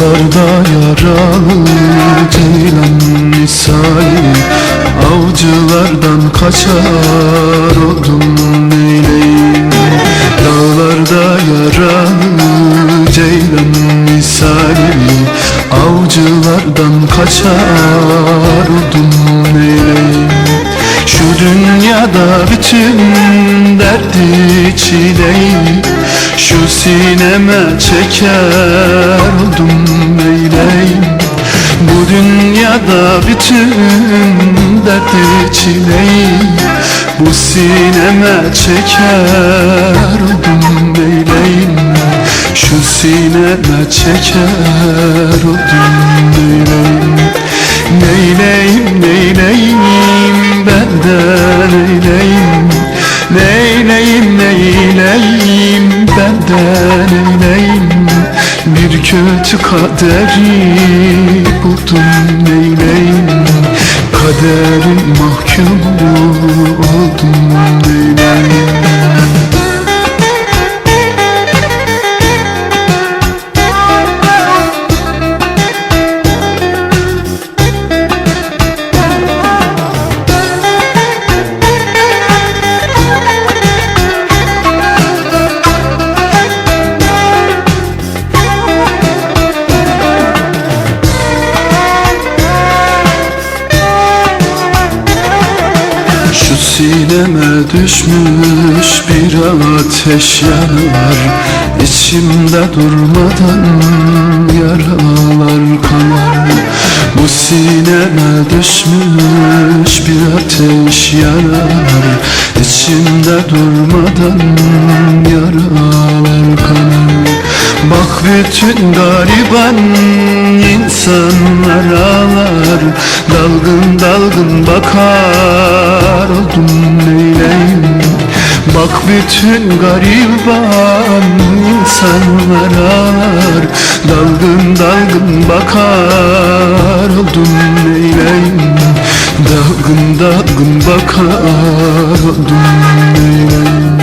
Dağlarda yaralı ceylan misali. Avcılardan kaçar oldum neyleyim? Dağlarda yaralı ceylan misali. Avcılardan kaçar oldum neyleyim? Şu dünyada bütün derdi çileyi Şu sineme çeker oldum neyleyim Bu dünyada bütün derdi çileyi Bu sineme çeker oldum neyleyim Şu sineme çeker oldum neyleyim kötü kaderi buldum neyleyim? Kaderin mahkumu sineme düşmüş bir ateş yanar İçimde durmadan yaralar kanar Bu sineme düşmüş bir ateş yanar İçimde durmadan yaralar kanar Bak bütün gariban insanlar ağlar. Dalgın dalgın bakar oldum neyleyim? Bak bütün gariban insanlar ağlar Dalgın dalgın bakar. Oldum neyleyim? Dalgın dalgın bakar. Oldum Neyleyim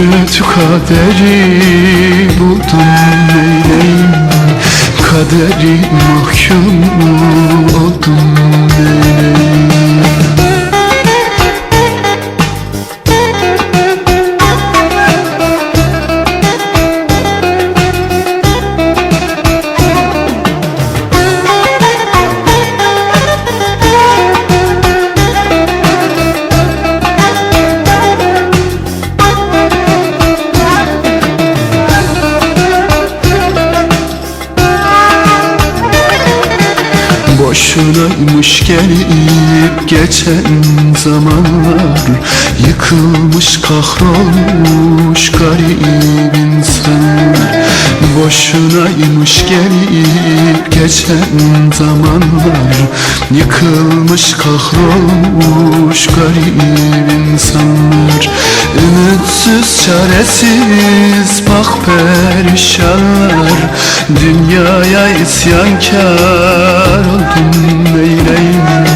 kötü kaderi buldum neyleyim Kaderi mahkum Boşunaymış gelip geçen zamanlar Yıkılmış kahrolmuş garip insanlar Boşunaymış gelip geçen zamanlar Yıkılmış kahrolmuş garip insanlar Ümitsiz çaresiz bak perişanlar Dünyaya isyankar oldum neyleyim?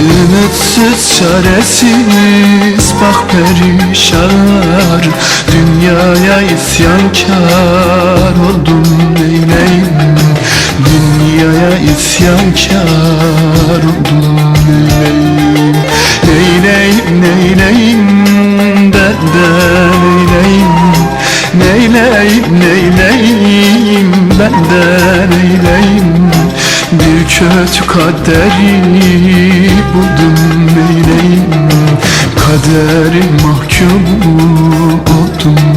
Ümitsiz çaresiz bak perişanlar Dünyaya isyankar oldum neyleyim? Dünyaya isyankar oldum neyleyim? Neyleyim neyleyim Neyleyim neyleyim benden eyleyim Bir kötü kaderi buldum neyleyim? Kaderin mahkumu oldum